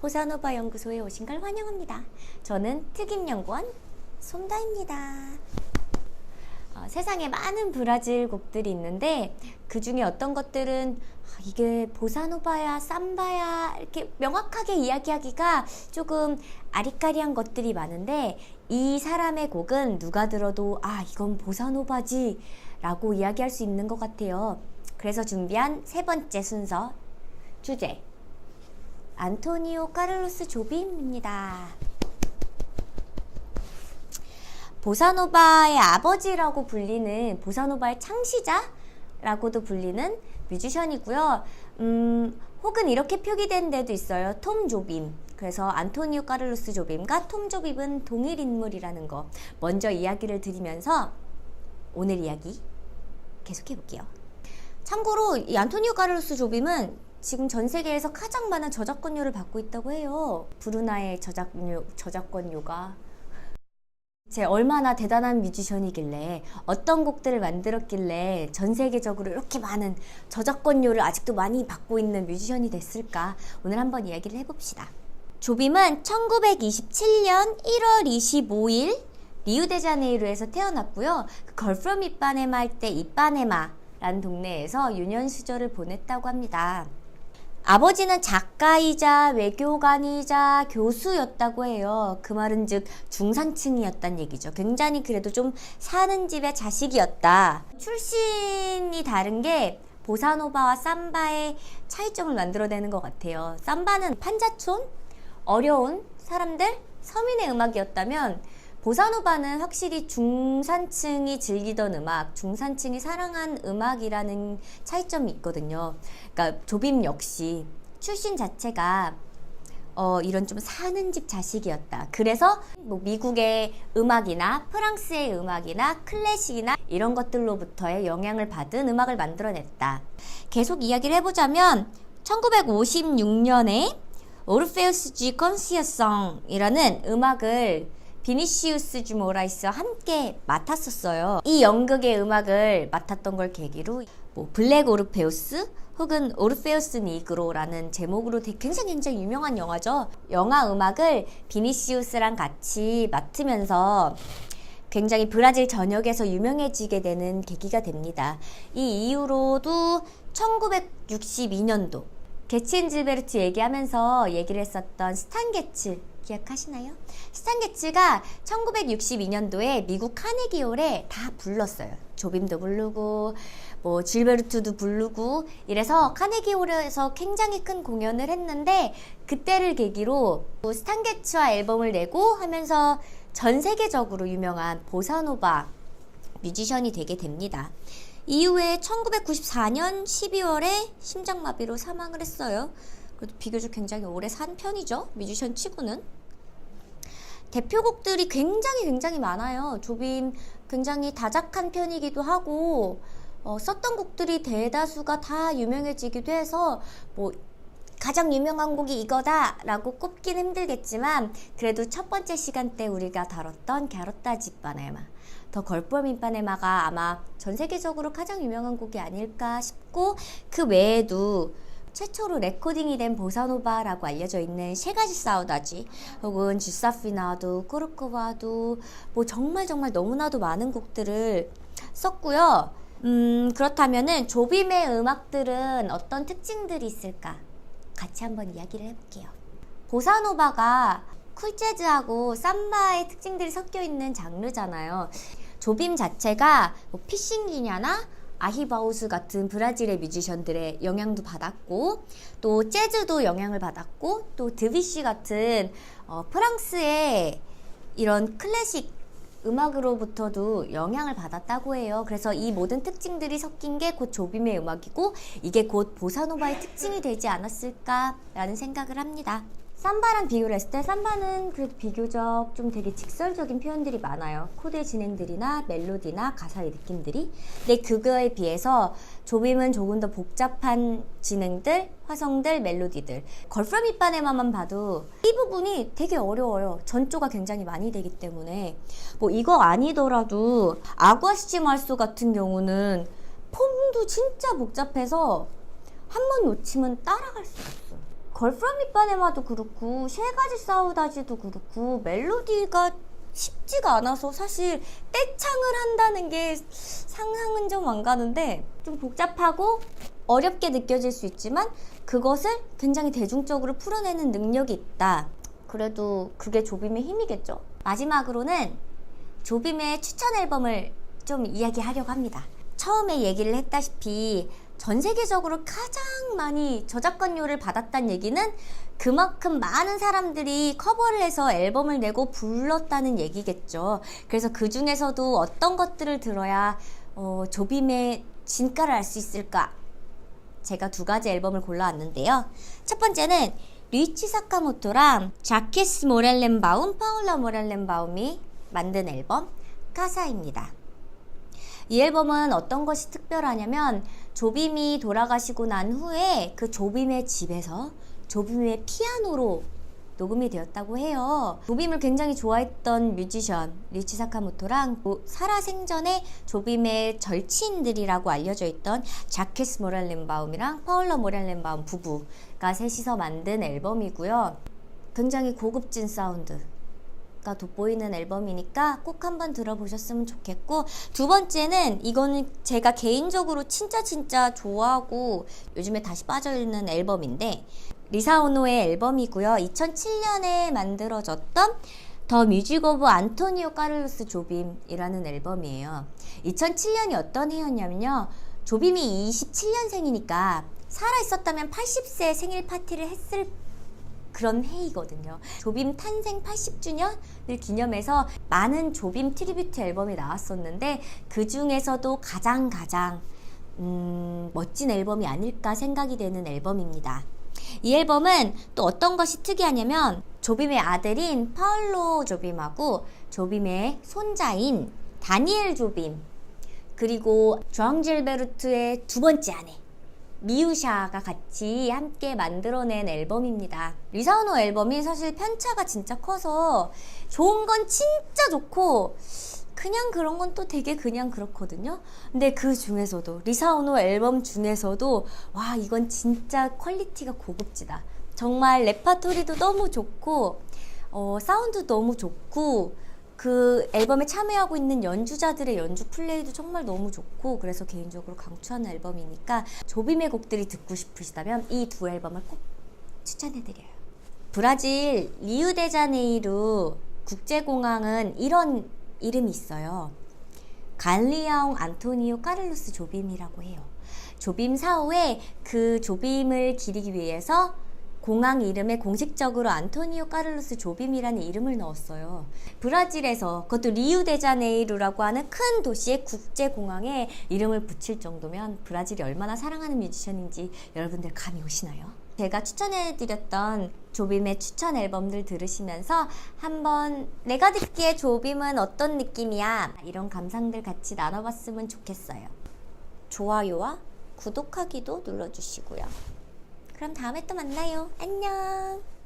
보사노바 연구소에 오신 걸 환영합니다. 저는 특임연구원 솜다입니다. 어, 세상에 많은 브라질 곡들이 있는데 그 중에 어떤 것들은 아, 이게 보사노바야, 삼바야 이렇게 명확하게 이야기하기가 조금 아리까리한 것들이 많은데 이 사람의 곡은 누가 들어도 아 이건 보사노바지 라고 이야기할 수 있는 것 같아요. 그래서 준비한 세 번째 순서 주제 안토니오 카를로스 조빔입니다. 보사노바의 아버지라고 불리는 보사노바의 창시자라고도 불리는 뮤지션이고요. 음, 혹은 이렇게 표기된 데도 있어요. 톰 조빔. 그래서 안토니오 카를로스 조빔과 톰 조빔은 동일 인물이라는 거 먼저 이야기를 드리면서 오늘 이야기 계속해 볼게요. 참고로 이 안토니오 카를로스 조빔은 지금 전 세계에서 가장 많은 저작권료를 받고 있다고 해요. 브루나의 저작료, 저작권료가 제 얼마나 대단한 뮤지션이길래 어떤 곡들을 만들었길래 전 세계적으로 이렇게 많은 저작권료를 아직도 많이 받고 있는 뮤지션이 됐을까 오늘 한번 이야기를 해봅시다. 조빔은 1927년 1월 25일 리우데자네이루에서 태어났고요. 그 걸프롬 이빠네마 할 때 이빠네마 라는 동네에서 유년 시절을 보냈다고 합니다. 아버지는 작가이자 외교관이자 교수였다고 해요. 그 말은 즉 중산층이었단 얘기죠. 굉장히 그래도 좀 사는 집의 자식이었다. 출신이 다른 게 보사노바와 삼바의 차이점을 만들어내는 것 같아요. 삼바는 판자촌, 어려운 사람들, 서민의 음악이었다면 보사노바는 확실히 중산층이 즐기던 음악, 중산층이 사랑한 음악이라는 차이점이 있거든요. 그러니까 조빔 역시 출신 자체가 어, 이런 좀 사는 집 자식이었다. 그래서 뭐 미국의 음악이나 프랑스의 음악이나 클래식이나 이런 것들로부터의 영향을 받은 음악을 만들어냈다. 계속 이야기를 해보자면 1956년에 오르페우스 쥐 컨시어성이라는 음악을 비니시우스 주모라이스와 함께 맡았었어요. 이 연극의 음악을 맡았던 걸 계기로 뭐 블랙 오르페우스 혹은 오르페우스 니그로라는 제목으로 굉장히 굉장히 유명한 영화죠. 영화 음악을 비니시우스랑 같이 맡으면서 굉장히 브라질 전역에서 유명해지게 되는 계기가 됩니다. 이 이후로도 1962년도 게친 질베르트 얘기하면서 얘기를 했었던 스탄게츠 기억하시나요? 스탄게츠가 1962년도에 미국 카네기홀에 다 불렀어요. 조빔도 부르고 뭐 질베르트도 부르고 이래서 카네기홀에서 굉장히 큰 공연을 했는데 그때를 계기로 뭐 스탄게츠와 앨범을 내고 하면서 전 세계적으로 유명한 보사노바 뮤지션이 되게 됩니다. 이후에 1994년 12월에 심장마비로 사망을 했어요. 그래도 비교적 굉장히 오래 산 편이죠. 뮤지션 치고는. 대표곡들이 굉장히 굉장히 많아요. 조빔 굉장히 다작한 편이기도 하고 어, 썼던 곡들이 대다수가 다 유명해지기도 해서 뭐 가장 유명한 곡이 이거다라고 꼽긴 힘들겠지만 그래도 첫 번째 시간 때 우리가 다뤘던 갸로타 집바네마 더 걸프롬 인파네마가 아마 전 세계적으로 가장 유명한 곡이 아닐까 싶고 그 외에도 최초로 레코딩이 된 보사노바라고 알려져 있는 세 가지 사우다지 혹은 주사피나도 코르코바도 뭐 정말 정말 너무나도 많은 곡들을 썼고요. 음 그렇다면은 조빔의 음악들은 어떤 특징들이 있을까? 같이 한번 이야기를 해볼게요. 보사노바가 쿨재즈하고 삼바의 특징들이 섞여 있는 장르잖아요. 조빔 자체가 뭐 피싱기냐나 아히바우스 같은 브라질의 뮤지션들의 영향도 받았고 또 재즈도 영향을 받았고 또 드비시 같은 어, 프랑스의 이런 클래식 음악으로부터도 영향을 받았다고 해요. 그래서 이 모든 특징들이 섞인 게 곧 조빔의 음악이고 이게 곧 보사노바의 특징이 되지 않았을까라는 생각을 합니다. 삼바랑 비교를 했을 때 삼바는 그 비교적 좀 되게 직설적인 표현들이 많아요. 코드의 진행들이나 멜로디나 가사의 느낌들이. 근데 그거에 비해서 조빔은 조금 더 복잡한 진행들, 화성들, 멜로디들. 걸프롬 이빠네마만 봐도 이 부분이 되게 어려워요. 전조가 굉장히 많이 되기 때문에. 뭐 이거 아니더라도 아구아시지 말소 같은 경우는 폼도 진짜 복잡해서 한 번 놓치면 따라갈 수가 없어. 걸프롬 밑바네마도 그렇고 쉐가지 사우다지도 그렇고 멜로디가 쉽지가 않아서 사실 떼창을 한다는 게 상상은 좀 안 가는데 좀 복잡하고 어렵게 느껴질 수 있지만 그것을 굉장히 대중적으로 풀어내는 능력이 있다. 그래도 그게 조빔의 힘이겠죠. 마지막으로는 조빔의 추천 앨범을 좀 이야기하려고 합니다. 처음에 얘기를 했다시피 전 세계적으로 가장 많이 저작권료를 받았다는 얘기는 그만큼 많은 사람들이 커버를 해서 앨범을 내고 불렀다는 얘기겠죠. 그래서 그 중에서도 어떤 것들을 들어야 어, 조빔의 진가를 알 수 있을까? 제가 두 가지 앨범을 골라왔는데요. 첫 번째는 리치 사카모토랑 자키스 모렐렌바움, 파울라 모렐렌바움이 만든 앨범 카사입니다. 이 앨범은 어떤 것이 특별하냐면 조빔이 돌아가시고 난 후에 그 조빔의 집에서 조빔의 피아노로 녹음이 되었다고 해요. 조빔을 굉장히 좋아했던 뮤지션 리치 사카모토랑 또 살아생전에 조빔의 절친들이라고 알려져 있던 자케스 모렐렌바움이랑 파울라 모렐렌바움 부부가 셋이서 만든 앨범이고요. 굉장히 고급진 사운드, 가 돋보이는 앨범이니까 꼭 한번 들어보셨으면 좋겠고 두 번째는 이거는 제가 개인적으로 진짜 진짜 좋아하고 요즘에 다시 빠져있는 앨범인데 리사 오노의 앨범이고요. 2007년에 만들어졌던 더 뮤직 오브 안토니오 까를로스 조빔이라는 앨범이에요. 2007년이 어떤 해였냐면요. 조빔이 27년생이니까 살아있었다면 80세 생일 파티를 했을 그런 해이거든요. 조빔 탄생 80주년을 기념해서 많은 조빔 트리뷰트 앨범이 나왔었는데 그 중에서도 가장 가장 음, 멋진 앨범이 아닐까 생각이 되는 앨범입니다. 이 앨범은 또 어떤 것이 특이하냐면 조빔의 아들인 파울로 조빔하고 조빔의 손자인 다니엘 조빔 그리고 조앙 질베르트의 두 번째 아내 미우샤가 같이 함께 만들어낸 앨범입니다. 리사우노 앨범이 사실 편차가 진짜 커서 좋은 건 진짜 좋고 그냥 그런 건 또 되게 그냥 그렇거든요. 근데 그 중에서도 리사오노 앨범 중에서도 와 이건 진짜 퀄리티가 고급지다. 정말 레파토리도 너무 좋고 어, 사운드 너무 좋고 그 앨범에 참여하고 있는 연주자들의 연주 플레이도 정말 너무 좋고 그래서 개인적으로 강추하는 앨범이니까 조빔의 곡들이 듣고 싶으시다면 이 두 앨범을 꼭 추천해드려요. 브라질 리우데자네이루 국제공항은 이런 이름이 있어요. 갈리아옹 안토니오 까를로스 조빔이라고 해요. 조빔 사후에 그 조빔을 기리기 위해서 공항 이름에 공식적으로 안토니오 까를로스 조빔이라는 이름을 넣었어요. 브라질에서 그것도 리우데자네이루라고 하는 큰 도시의 국제공항에 이름을 붙일 정도면 브라질이 얼마나 사랑하는 뮤지션인지 여러분들 감이 오시나요? 제가 추천해드렸던 조빔의 추천 앨범들 들으시면서 한번 내가 듣기에 조빔은 어떤 느낌이야 이런 감상들 같이 나눠봤으면 좋겠어요. 좋아요와 구독하기도 눌러주시고요. 그럼 다음에 또 만나요. 안녕.